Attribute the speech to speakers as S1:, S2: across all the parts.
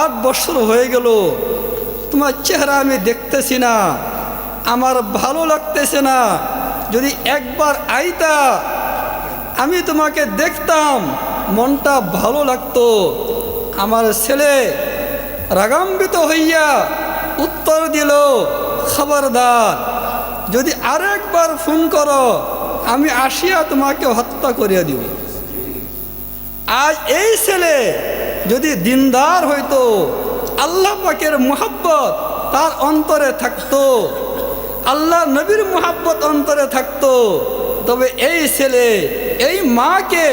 S1: আট বছর হয়ে গেল, তোমার চেহারা আমি দেখতেছি না, আমার ভালো লাগতেছে না, যদি একবার আইতা, আমি তোমাকে দেখতাম, মনটা ভালো লাগতো। আমার ছেলে রাগাম্বিত হইয়া উত্তর দিল, খবরদার, যদি আরেকবার ফোন করো, আমি আসিয়া তোমাকে হত্যা করিয়া দিব। আজ এই ছেলে যদি দিনদার হইতো, আল্লাহ পাকের মোহাব্বত তার অন্তরে থাকতো, আল্লাহ নবীর মোহাব্বত অন্তরে থাকতো, তবে এই ছেলে, এই মাকে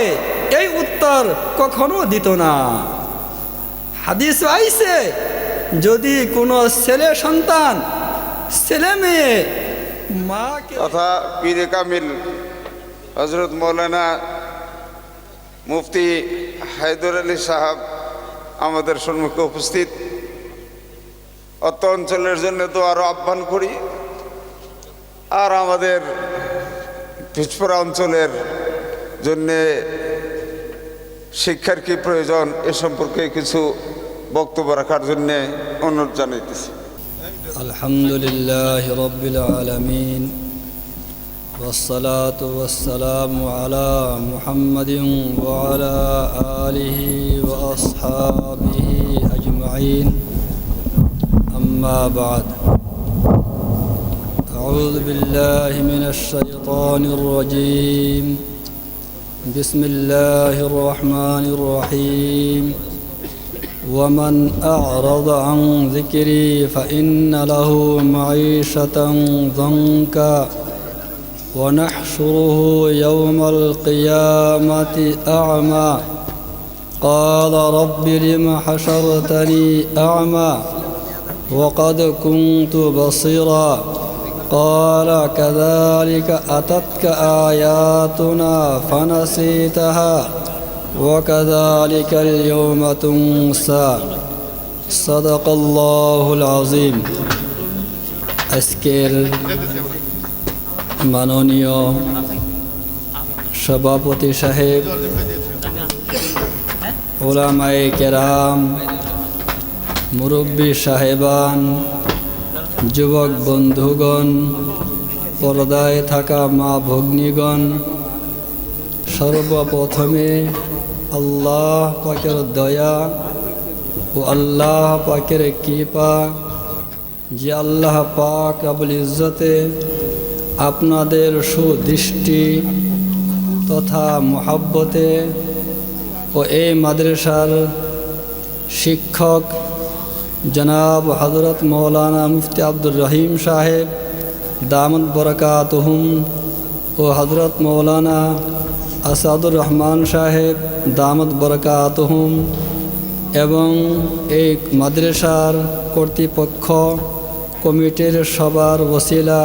S1: এই উত্তর কখনো দিত না। হাদিস আইসে যদি কোনো ছেলে সন্তান, ছেলে মেয়ে মাকে
S2: তথা পীরে কামিল হজরত মৌলানা মুফতি হায়দর আলী সাহাব আমাদের সম্মুখে উপস্থিত। অত অঞ্চলের জন্য তো আরও আহ্বান করি। আর আমাদের পিছপড়া অঞ্চলের জন্যে শিক্ষার কি প্রয়োজন এ সম্পর্কে কিছু বক্তব্য রাখার জন্য অনুরোধ জানাইতেছি।
S1: আলহামদুলিল্লাহ রবিল والصلاة والسلام على محمد وعلى آله وأصحابه أجمعين. أما بعد. أعوذ بالله من الشيطان الرجيم. بسم الله الرحمن الرحيم. ومن أعرض عن ذكري فإن له معيشة ضنكا. ونحشره يوم القيامة أعمى. قال رب لم حشرتني أعمى وقد كنت بصيرا. قال كذلك أتتك آياتنا فنسيتها وكذلك اليوم تنسى. صدق الله العظيم. أسكيل মাননীয় সভাপতি সাহেব, ওলামায়ে কেরাম, মুরব্বী সাহেবান, যুবক বন্ধুগণ, পর্দায় থাকা মা ভগ্নীগণ, সর্বপ্রথমে আল্লাহ পাকের দয়া ও আল্লাহ পাকের কৃপা, যে আল্লাহ পাক আবুল ইজ্জতে আপনাদের সুদৃষ্টি তথা মোহাব্বতে ও এই মাদ্রাসার শিক্ষক জনাব হজরত মৌলানা মুফতি আব্দুর রহিম সাহেব দামদ বরকাতহুম ও হজরত মৌলানা আসাদুর রহমান সাহেব দামদ বরকাতহুম এবং এই মাদ্রাসার কর্তৃপক্ষ কমিটির সবার ওসিলা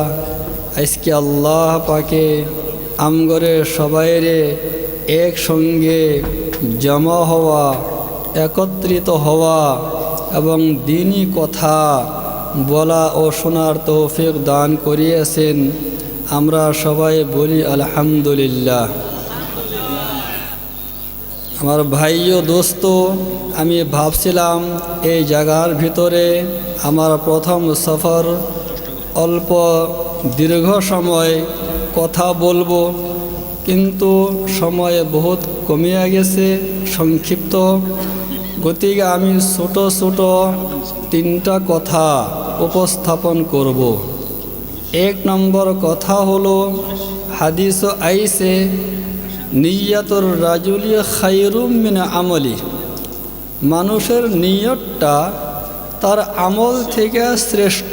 S1: আজকে আল্লাহ পাকে আমগরে সবাইরে একসঙ্গে জমা হওয়া, একত্রিত হওয়া এবং দিনই কথা বলা ও শোনার তৌফিক দান করিয়েছেন। আমরা সবাই বলি আলহামদুলিল্লাহ। আমার ভাই ও দোস্ত, আমি ভাবছিলাম এই জায়গার ভিতরে আমার প্রথম সফর অল্প দীর্ঘ সময় কথা বলব, কিন্তু সময় বহুত কমিয়া গেছে। সংক্ষিপ্ত গতিকে আমি ছোট ছোট তিনটা কথা উপস্থাপন করব। এক নম্বর কথা হলো, হাদিস আইসে নিয়াতর রাজুলি খাইরুম মিনা আমলি। মানুষের নিয়তটা তার আমল থেকে শ্রেষ্ঠ।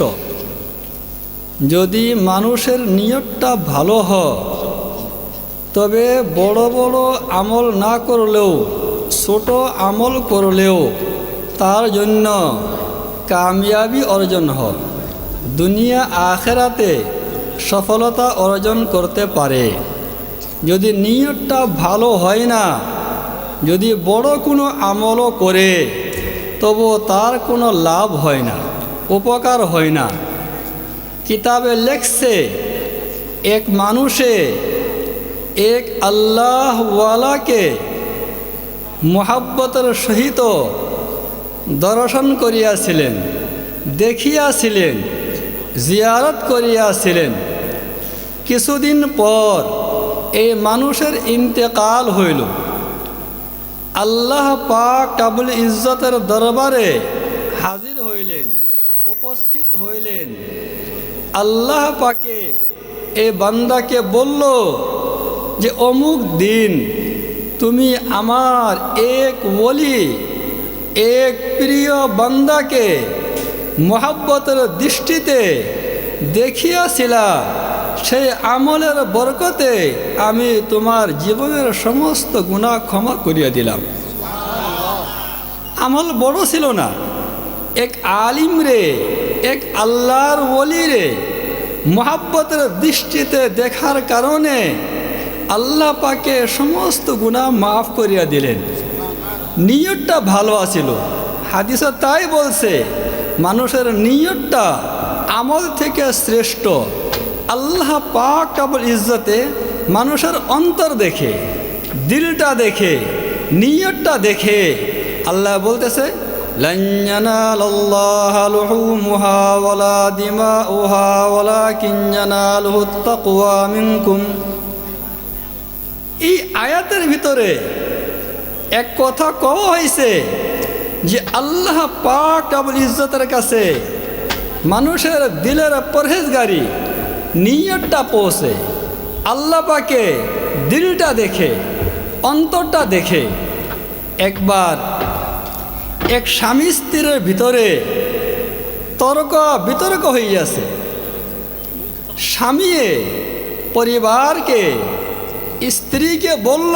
S1: যদি মানুষের নিয়তটা ভালো হয়, তবে বড় বড় আমল না করলেও, ছোট আমল করলেও তার জন্য কামিয়াবি অর্জন হয়। দুনিয়া আখেরাতে সফলতা অর্জন করতে পারে। যদি নিয়তটা ভালো হয় না, যদি বড় কোনো আমলও করে তবু তার কোনো লাভ হয় না, উপকার হয় না। কিতাবে লেখছে, এক মানুষে, এক আল্লাহওয়ালাকে মোহাব্বতের সহিত দর্শন করিয়াছিলেন, দেখিয়াছিলেন, জিয়ারত করিয়াছিলেন। কিছুদিন পর এই মানুষের ইন্তেকাল হইল। আল্লাহ পাক কাবুল ইজ্জতের দরবারে হাজির হইলেন, উপস্থিত হইলেন। আল্লাহ পাকে এ বান্দাকে বলল যে, অমুক দিন তুমি আমার এক বলি এক প্রিয় বান্দাকে মহাব্বতের দৃষ্টিতে দেখিয়াছিলা। সেই আমলের বরকতে আমি তোমার জীবনের সমস্ত গুণা ক্ষমা করিয়া দিলাম। আমল বড় ছিল না। এক আলিম রে এক আল্লাহর ওলি রে মহাব্বতের দৃষ্টিতে দেখার কারণে আল্লাহ পাকে সমস্ত গুণা মাফ করিয়া দিলেন। নিয়তটা ভালো আছিল। হাদিস তাই বলছে, মানুষের নিয়তটা আমল থেকে শ্রেষ্ঠ। আল্লাহ পাক কাবুল ইজ্জতে মানুষের অন্তর দেখে, দিলটা দেখে, নিয়তটা দেখে। আল্লাহ বলতেছে لن ينال الله لحومها ولا دماؤها ولكن يناله التقوى منكم এই আয়াতের ভিতরে এক কথা কওয়া হয়েছে যে আল্লাহ পাক আবুল ইজ্জতের কাছে মানুষের দিলের পরহেজগারি নিয়তটা পৌঁছে আল্লাহ পাকে দিলটা দেখে অন্তরটা দেখে একবার এক স্বামী স্ত্রীর ভিতরে তর্ক, বিতর্ক হইয়াছে। স্বামীয়ে পরিবারকে, স্ত্রীকে বলল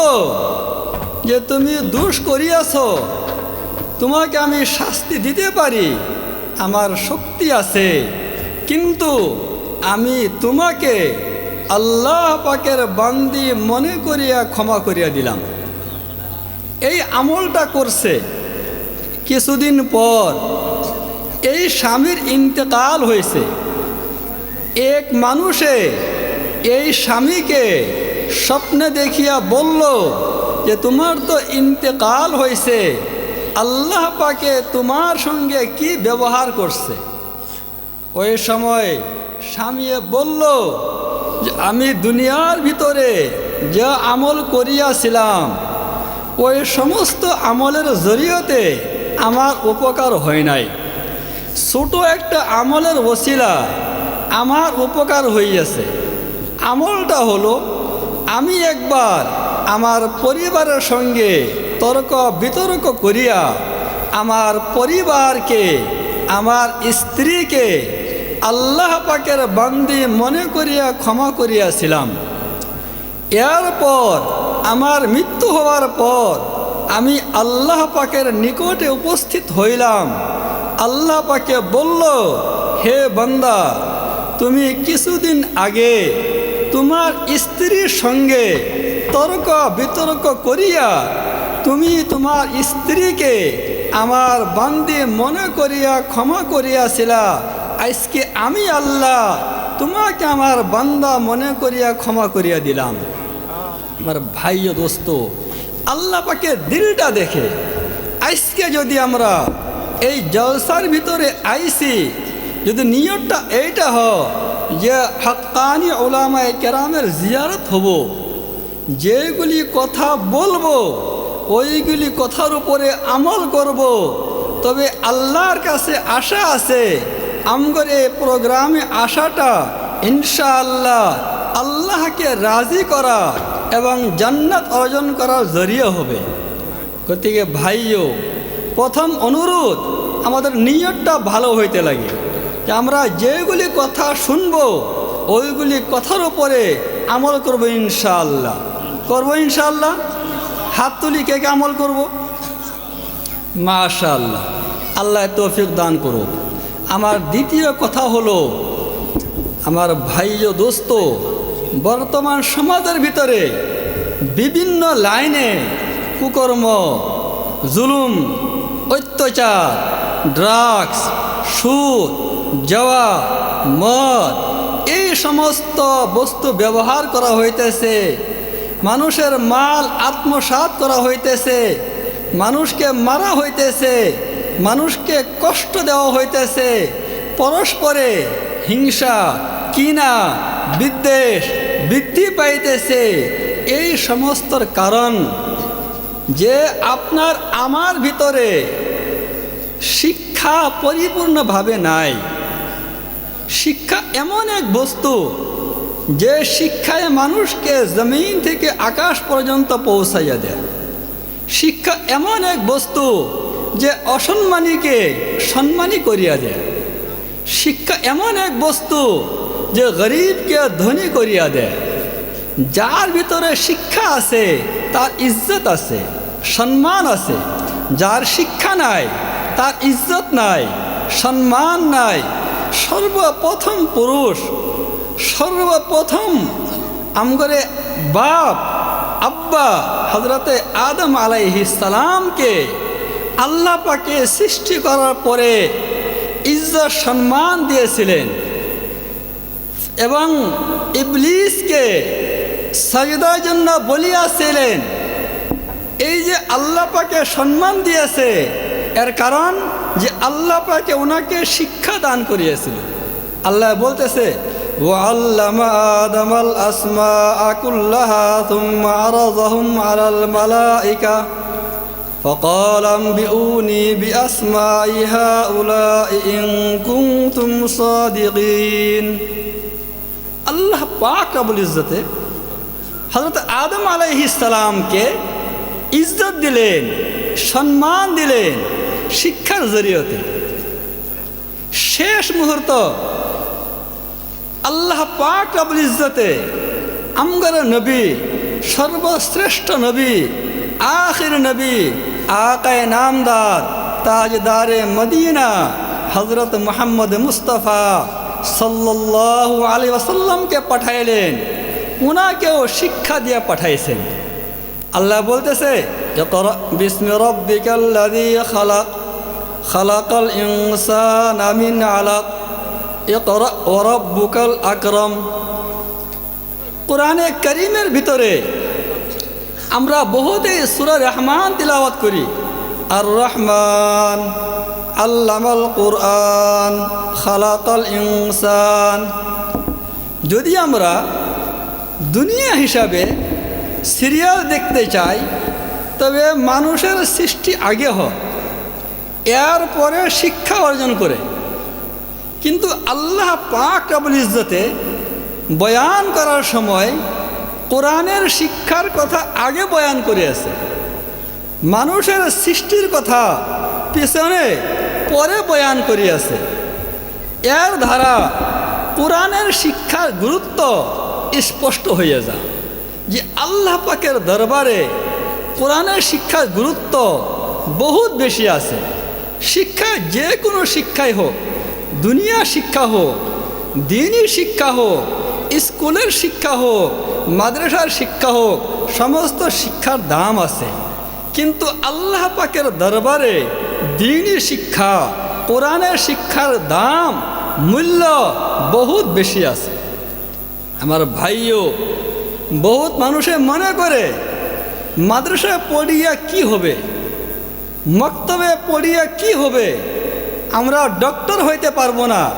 S1: যে, তুমি দুষ করিয়াছ। তোমাকে আমি শাস্তি দিতে পারি। আমার শক্তি আছে। কিন্তু আমি তোমাকে আল্লাহ পাকের বান্দি মনে করিয়া ক্ষমা করিয়া দিলাম। এই আমলটা করছে। কিছুদিন পর এই স্বামীর ইন্তেকাল হয়েছে। এক মানুষে এই স্বামীকে স্বপ্নে দেখিয়া বলল যে তোমার তো ইন্তেকাল হয়েছে, আল্লাহ পাকে তোমার সঙ্গে কি ব্যবহার করছে? ওই সময় স্বামী বলল যে, আমি দুনিয়ার ভিতরে যা আমল করিয়াছিলাম, ওই সমস্ত আমলের জরিয়তে আমার উপকার হয় নাই। ছোট একটা আমলের ওসিলা আমার উপকার হইয়াছে। আমলটা হলো, আমি একবার আমার পরিবারের সঙ্গে তর্ক বিতর্ক করিয়া আমার পরিবারকে, আমার স্ত্রীকে আল্লাহ পাকের বান্দি মনে করিয়া ক্ষমা করিয়াছিলাম। এরপর, আমার মৃত্যু হওয়ার পর আমি আল্লাহ পাকের নিকটে উপস্থিত হইলাম। আল্লাহ পাকে বলল, হে বান্দা, তুমি কিছুদিন আগে তোমার স্ত্রীর সঙ্গে তর্ক বিতর্ক করিয়া তুমি তোমার স্ত্রীকে আমার বান্দি মনে করিয়া ক্ষমা করিয়াছিলা। আজকে আমি আল্লাহ তোমাকে আমার বান্দা মনে করিয়া ক্ষমা করিয়া দিলাম। আমার ভাই ও দোস্ত আল্লাহ পাকে দিলটা দেখে। আজকে যদি আমরা এই জলসার ভিতরে আইসি, যদি নিয়তটা এইটা হ যে হকানি ওলামায় কেরামের জিয়ারত হব, যেগুলি কথা বলব, ওইগুলি কথার উপরে আমল করব, তবে আল্লাহর কাছে আশা আছে আমগর এই প্রোগ্রামে আসাটা ইনশাআল্লাহ আল্লাহকে রাজি করা এবং জান্নাত অর্জন করার জরিয়ে হবে। গতিকে ভাইও প্রথম অনুরোধ, আমাদের নিয়তটা ভালো হইতে লাগে। যে আমরা যেগুলি কথা শুনব, ওইগুলি কথার উপরে আমল করব ইনশাআল্লাহ। করব ইনশাআল্লাহ? হাত তুলি কে কে আমল করব? মাশাআল্লাহ। আল্লাহ তৌফিক দান করুক। আমার দ্বিতীয় কথা হলো, আমার ভাই দোস্ত বর্তমান সমাজের ভিতরে বিভিন্ন লাইনে কুকর্ম, জুলুম, অত্যাচার ড্রাগস সুদ জওয়া মদ, এই সমস্ত বস্তু ব্যবহার করা হইতেছে। মানুষের মাল আত্মসাৎ করা হইতেছে। মানুষকে মারা হইতেছে। মানুষকে কষ্ট দেওয়া হইতেছে। পরস্পরে হিংসা কিনা বিদ্বেষ বৃদ্ধি পাইতেছে। এই সমস্তর কারণ যে আপনার আমার ভিতরে শিক্ষা পরিপূর্ণভাবে নাই। শিক্ষা এমন এক বস্তু যে শিক্ষায় মানুষকে জমিন থেকে আকাশ পর্যন্ত পৌঁছাইয়া দেয়। শিক্ষা এমন এক বস্তু যে অসম্মানীকে সম্মানী করিয়া দেয়। শিক্ষা এমন এক বস্তু যে গরিবকে ধনী করিয়া দেয়। যার ভিতরে শিক্ষা আছে, তার ইজ্জত আছে, সম্মান আছে। যার শিক্ষা নাই, তার ইজ্জত নাই, সম্মান নাই। সর্বপ্রথম পুরুষ, সর্বপ্রথম আমগরে বাপ, আব্বা হজরতে আদম সালামকে আল্লাহ পাকে সৃষ্টি করার পরে ইজ্জত সম্মান দিয়েছিলেন। এবং ইবলিসকে সাজদার জন্য বলিয়াছিলেন এই যে আল্লাহ পাকে সম্মান দিয়েছে এর কারণ যে আল্লাহ পাকে ওনাকে শিক্ষা দান করিয়েছিল আল্লাহ বলতেছে ও আল্লাহ আদমাল আসমা আকুল্লাহা তুম্মা আরাযহুম আলাল মালাইকা فقال انبئوني بأسماء هؤلاء إن كنتم صادقين আল্লাহ পাক রাবুল ইজ্জতে হজরত আদম আলাইহিসালামকে ইজ্জত দিলেন, সম্মান দিলেন শিক্ষার জরিয়তে। শেষ মুহূর্ত আল্লাহ পাক রাবুল ইজ্জতে আমগর নবী, সর্বশ্রেষ্ঠ নবী, আখির নবী, আকায় নামদার, তাজদারে মদিনা হজরত মোহাম্মদ মুস্তফা সাল্লাল্লাহু আলী ওসাল্লামকে পাঠাইলেন। উনাকেও শিক্ষা দিয়ে পাঠাইছেন। আল্লাহ বলতেছে খালাক কোরআনে করিমের ভিতরে আমরা বহুতে সুরা রহমান তিলাওয়াত করি। আর রহমান আল্লামাল কোরআন, খালাকাল ইনসান। যদি আমরা দুনিয়া হিসাবে সিরিয়াল দেখতে চাই, তবে মানুষের সৃষ্টি আগে হয় এর পরে শিক্ষা অর্জন করে। কিন্তু আল্লাহ পাক রাবুল ইজ্জতে বয়ান করার সময় কোরআনের শিক্ষার কথা আগে বয়ান করিয়াছে। মানুষের সৃষ্টির কথা পিছনে পরে বয়ান করিয়াছে এর দ্বারা কোরআনের শিক্ষার গুরুত্ব স্পষ্ট হয়ে যায় যে আল্লাহ পাকের দরবারে কোরআনের শিক্ষার গুরুত্ব বহুত বেশি আছে। শিক্ষা যে কোনো শিক্ষাই হোক, দুনিয়া শিক্ষা হোক, দিনই শিক্ষা হোক, স্কুলের শিক্ষা হোক, মাদ্রাসার শিক্ষা হোক, সমস্ত শিক্ষার দাম আছে। কিন্তু আল্লাহ পাকের দরবারে দিনই শিক্ষা, কোরআনের শিক্ষার দাম, মূল্য বহুত বেশি আছে। আমার ভাইও বহুত মানুষে মনে করে, মাদ্রাসায় পড়িয়া কি হবে? মক্তবে পড়িয়া কি হবে? আমরা ডক্টর হইতে পারব না।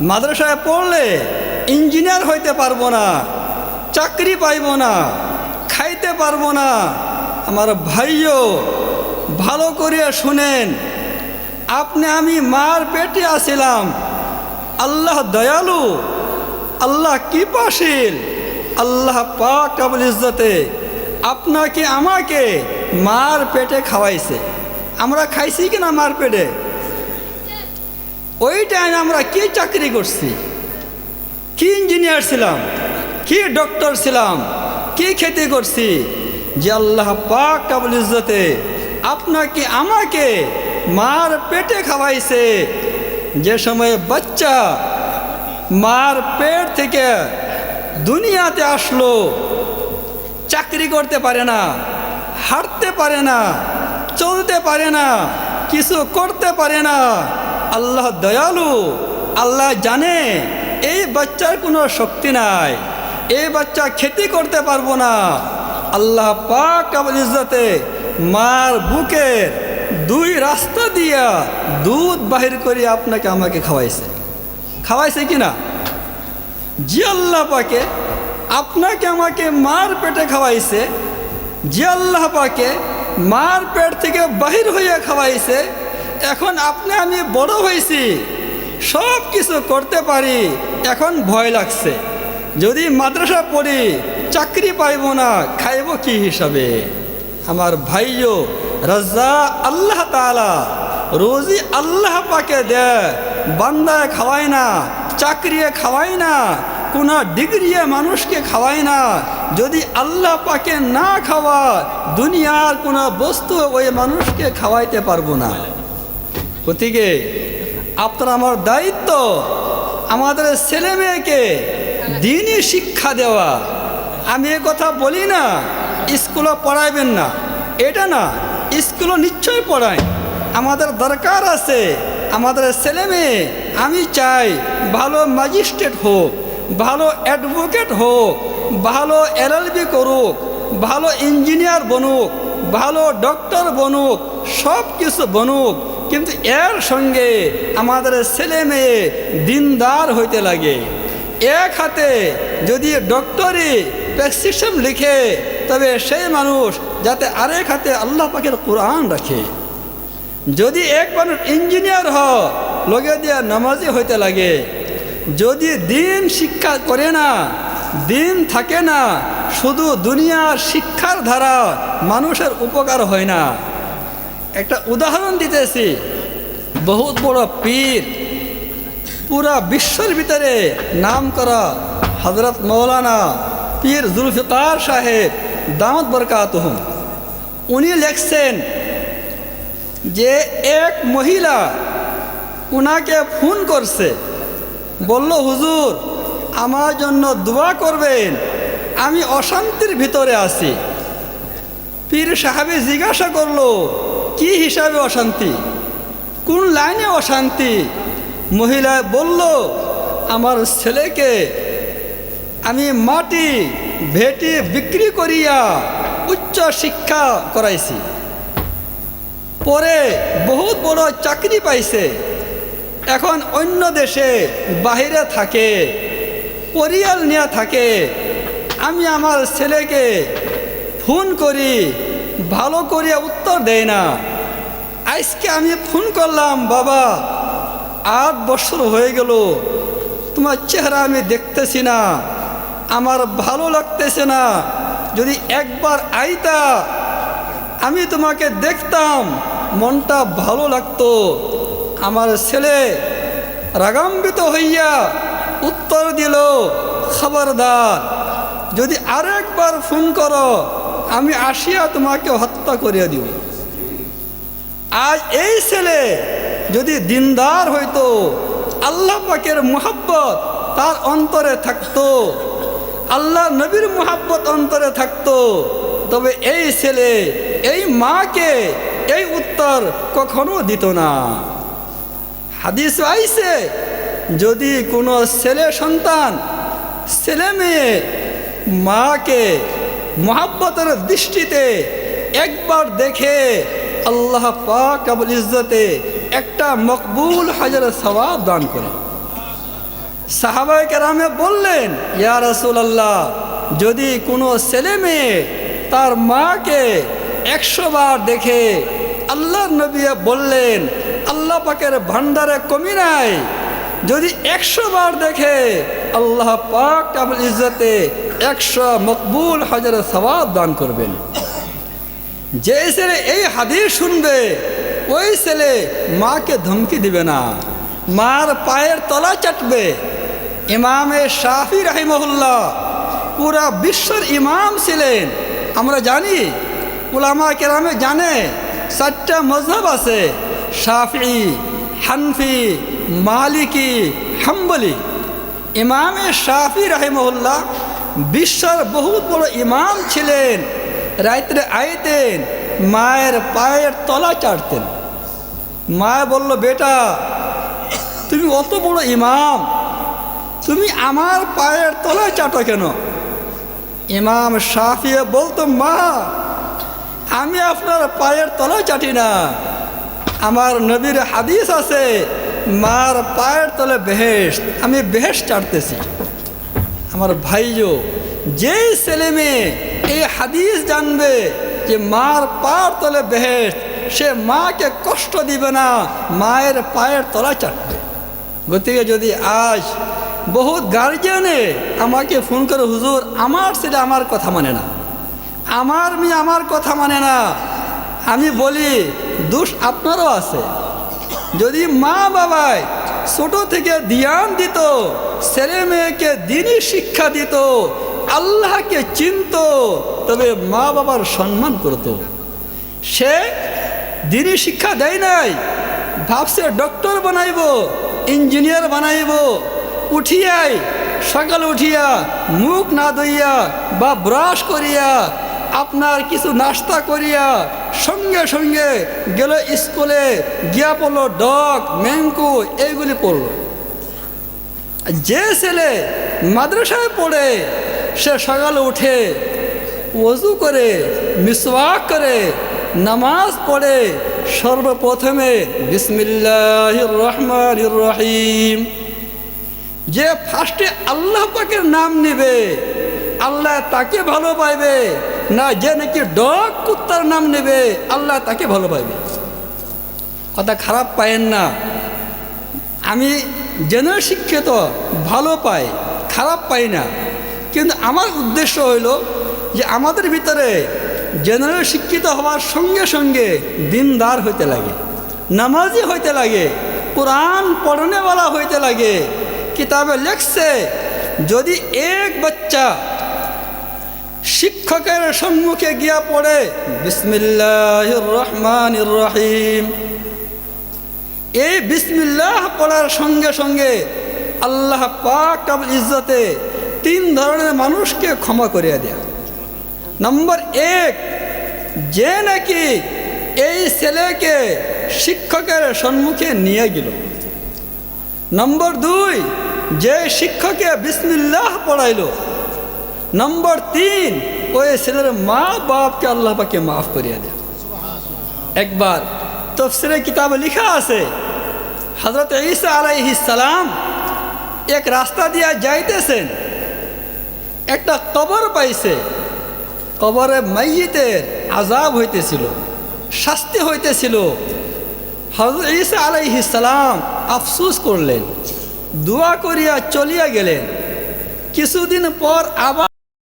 S1: মাদ্রাসায় পড়লে ইঞ্জিনিয়ার হইতে পারব না। চাকরি পাইব না। খাইতে পারব না। আমার ভাইও ভালো করিয়া শুনেন। আপনি আমি মার পেটে আসিলাম আল্লাহ দয়ালু, আল্লাহ কৃপাশীল, আল্লাহ পাক কাবুল ইজ্জতে আপনাকে আমাকে মার পেটে খাওয়াইছে। আমরা খাইছি কিনা মার পেটে? ওই টাইমে আমরা কি চাকরি করছি? কি ইঞ্জিনিয়ার ছিলাম? কি ডক্টর ছিলাম? কি খেতে করছি? যে আল্লাহ পাক কাবুল ইজ্জতে আপনাকে, আমাকে মার পেটে খাওয়াইছে। যে সময়ে বাচ্চা মার পেট থেকে দুনিয়াতে আসলো, চাকরি করতে পারে না, হাঁটতে পারে না, চলতে পারে না, কিছু করতে পারে না। আল্লাহ দয়ালু, আল্লাহ জানে, এই বাচ্চার কোনো শক্তি নাই, এই বাচ্চা খেতে করতে পারব না। আল্লাহ পাক ইজ্জতে মার বুকের দুই রাস্তা দিয়া দুধ বাহির করে আপনাকে আমাকে খাওয়াইছে। খাওয়াইছে কি না জি আল্লাহ পাকে আপনাকে আমাকে মার পেটে খাওয়াইছে জি আল্লাহ পাকে মার পেট থেকে বাহির হইয়া খাওয়াইছে, এখন আপনি আমি বড় হয়েছি সব কিছু করতে পারি, এখন ভয় লাগছে। যদি মাদ্রাসা পড়ি, চাকরি পাইব না, খাইব কি হিসাবে? আমার ভাইও রাজা আল্লাহ তালা রোজি আল্লাহ পাকে দেয়, বান্দায় খাওয়ায় না, চাকরিয়ে খাওয়ায় না, কোনো ডিগ্রিয়ে মানুষকে খাওয়ায় না। যদি আল্লাহ পাকে না খাওয়া, দুনিয়ার কোনো বস্তু ওই মানুষকে খাওয়াইতে পারব না। গতিকে আপনার আমার দায়িত্ব, আমাদের ছেলে মেয়েকে দিনই শিক্ষা দেওয়া। আমি কথা বলি না স্কুলে পড়াইবেন না। এটা না, স্কুলও নিশ্চয়ই পড়ায়। আমাদের দরকার আছে, আমাদের ছেলে মেয়ে, আমি চাই ভালো ম্যাজিস্ট্রেট হোক, ভালো অ্যাডভোকেট হোক, ভালো এলএলবি করুক, ভালো ইঞ্জিনিয়ার বনুক, ভালো ডক্টর বনুক সব কিছু বনুক। কিন্তু এর সঙ্গে আমাদের ছেলে মেয়ে দিনদার হইতে লাগে। এক হাতে যদি ডক্টরি প্রেসক্রিপশন লিখে তবে সেই মানুষ যাতে আরেক হাতে আল্লাহ পাকের কোরআন রাখে। যদি এক মানুষ ইঞ্জিনিয়ার হ লগে দিয়া নামাজি হইতে লাগে। যদি দিন শিক্ষা করে না, দিন থাকে না, শুধু দুনিয়ার শিক্ষার ধারা মানুষের উপকার হয় না। একটা উদাহরণ দিতেছি। বহুত বড় পীর, পুরা বিশ্বের ভিতরে নাম করা হজরত মৌলানা পীর জুলফিকার সাহেব দামত বরকাত উনি লেখছেন যে এক মহিলা উনাকে ফোন করছে। বলল, হুজুর, আমার জন্য দোয়া করবেন, আমি অশান্তির ভিতরে আছি। পীর সাহেবে জিজ্ঞাসা করল, কি হিসাবে অশান্তি? কোন লাইনে অশান্তি? মহিলা বলল, আমার ছেলেকে আমি মাটি ভেটি বিক্রি করিয়া উচ্চ শিক্ষা করাইছি। পরে বহুত বড় চাকরি পাইছে। এখন অন্য দেশে বাহিরে থাকে, পরিয়াল নিয়ে থাকে। আমি আমার ছেলেকে ফোন করি, ভালো করিয়া উত্তর দেয় না। আজকে আমি ফোন করলাম, বাবা, আট বছর হয়ে গেল, তোমার চেহারা আমি দেখতেছি না। আমার ভালো লাগতেছে না। যদি একবার আইতা, আমি তোমাকে দেখতাম, মনটা ভালো লাগতো। আমার ছেলে রাগাম্বিত হইয়া উত্তর দিল, খবরদার, যদি আরেকবার ফোন করো, আমি আসিয়া তোমাকে হত্যা করিয়া দিব। আজ এই ছেলে যদি দিনদার হইতো, আল্লাহ পাকের মোহাব্বত তার অন্তরে থাকতো। আল্লাহ নবীর মোহাব্বত অন্তরে থাকতো। তবে এই ছেলে, এই মাকে এই উত্তর কখনো দিত না। হাদিস আইসে যদি কোনো ছেলে সন্তান, ছেলে মেয়ে মাকে মোহাব্বতের দৃষ্টিতে একবার দেখে আল্লাহ পাক আবুল ইজ্জতে একটা মকবুল হাজার সবাব দান করে। সাহাবাই কেরামে বললেন, ইয়া রসুল আল্লাহ যদি কোনো ছেলে মেয়ে তার মাকে একশো বার দেখে আল্লাহ নবী বললেন, আল্লাহ পাকের ভান্ডারে কমি নাই, যদি একশো বার দেখে আল্লাহ পাক আবুল ইজ্জতে একশো মকবুল হাজার সবাব দান করবেন। যে ছেলে এই হাদিস শুনবে, ওই ছেলে মাকে ধমকি দিবে না, মার পায়ের তলা চাটবে ইমামে শাফি রাহিমহুল্লাহ, পুরা বিশ্বর ইমাম ছিলেন। আমরা জানি, উলামা কেরামে জানে, চারটা মজহব আছে, শাফি, হানফি, মালিকি, হাম্বলি। ইমামে শাফি রাহিমহুল্লাহ বিশ্বর বহুত বড় ইমাম ছিলেন, রাত্রে আইতেন, মায়ের পায়ের তলা চাটতেন মা বলল, বেটা, তুমি অত বড় ইমাম তুমি আমার পায়ের তলায় চাটো কেন? ইমাম শাফিয়ে বলতো, মা, আমি আপনার পায়ের তলায় চাটি না। আমার নবীর হাদিস আছে, মার পায়ের তলে বেহেস আমি বেহেস চাটতেছি। আমার ভাইজো, যেই ছেলে মেয়ে এই হাদিস জানবে যে মার পায়ের তলে বেহেস সে মাকে কষ্ট দিবে না, মায়ের পায়ের তলা চাটবে। গতিকে যদি আজ বহুত গার্জিয়ানে আমাকে ফোন করে, হুজুর, আমার ছেলে আমার কথা মানে না। আমার মেয়ে আমার কথা মানে না। আমি বলি, দোষ আপনারও আছে। যদি মা বাবায় ছোট থেকে ধ্যান দিত, ছেলে মেয়েকে দিনই শিক্ষা দিত, আল্লাহকে চিনত, তবে মা বাবার সম্মান করত। সে দিনই শিক্ষা দেয় নাই। ভাবছে ডক্টর বানাইব ইঞ্জিনিয়ার বানাইব উঠিয়াই সকাল উঠিয়া মুখ না ধুইয়া বা ব্রাশ করিয়া আপনার কিছু নাস্তা করিয়া সঙ্গে সঙ্গে গেল স্কুলে গিয়া পড়ল ডগ ম্যাঙ্কু এইগুলি পড়ল। যে ছেলে মাদ্রাসায় পড়ে, সে সকালে উঠে ওজু করে, মিসওয়াক করে, নামাজ পড়ে, সর্বপ্রথমে বিসমিল্লাহ রহমান রহিম। যে ফার্স্টে আল্লাহ পাকের নাম নেবে, আল্লাহ তাকে ভালো পাইবে না যে নাকি ডগ কুত্তার নাম নেবে, আল্লাহ তাকে ভালো পাইবে কথা খারাপ পায়েন না। আমি যেন শিক্ষিত, ভালো পাই, খারাপ পাই না। কিন্তু আমার উদ্দেশ্য হইল যে আমাদের ভিতরে জেনারেল শিক্ষিত হওয়ার সঙ্গে সঙ্গে দিনদার হইতে লাগে, নামাজি হইতে লাগে, কোরআন পড়নেওয়ালা হইতে লাগে কিতাবে লেখছে, যদি এক বাচ্চা শিক্ষকের সম্মুখে গিয়া পড়ে বিসমিল্লাহ রহমান রহিম। এই বিসমিল্লাহ পড়ার সঙ্গে সঙ্গে আল্লাহ পাক ইজ্জতে তিন ধরনের মানুষকে ক্ষমা করিয়া দেয়া নম্বর এক, যে নাকি এই ছেলেকে শিক্ষকের সম্মুখে নিয়ে গেল। নম্বর দুই যে শিক্ষকে বিসমিল্লাহ পড়াইল। নম্বর তিন, ওই ছেলের মা বাপকে আল্লাহ পাকে মাফ করিয়া দেয় একবার তফসিরে কিতাবে লিখা আছে হজরত ঈসা আলাইহিস সালাম এক রাস্তা দিয়া যাইতেছেন, একটা কবর পাইছে। কবরে মাইয়িতের আজাব হইতেছিল, শাস্তি হইতেছিল। হজরত ঈসা আলাইহিস সালাম আফসুস করলেন। দোয়া করিয়া চলিয়া গেলেন। কিছুদিন পর আবার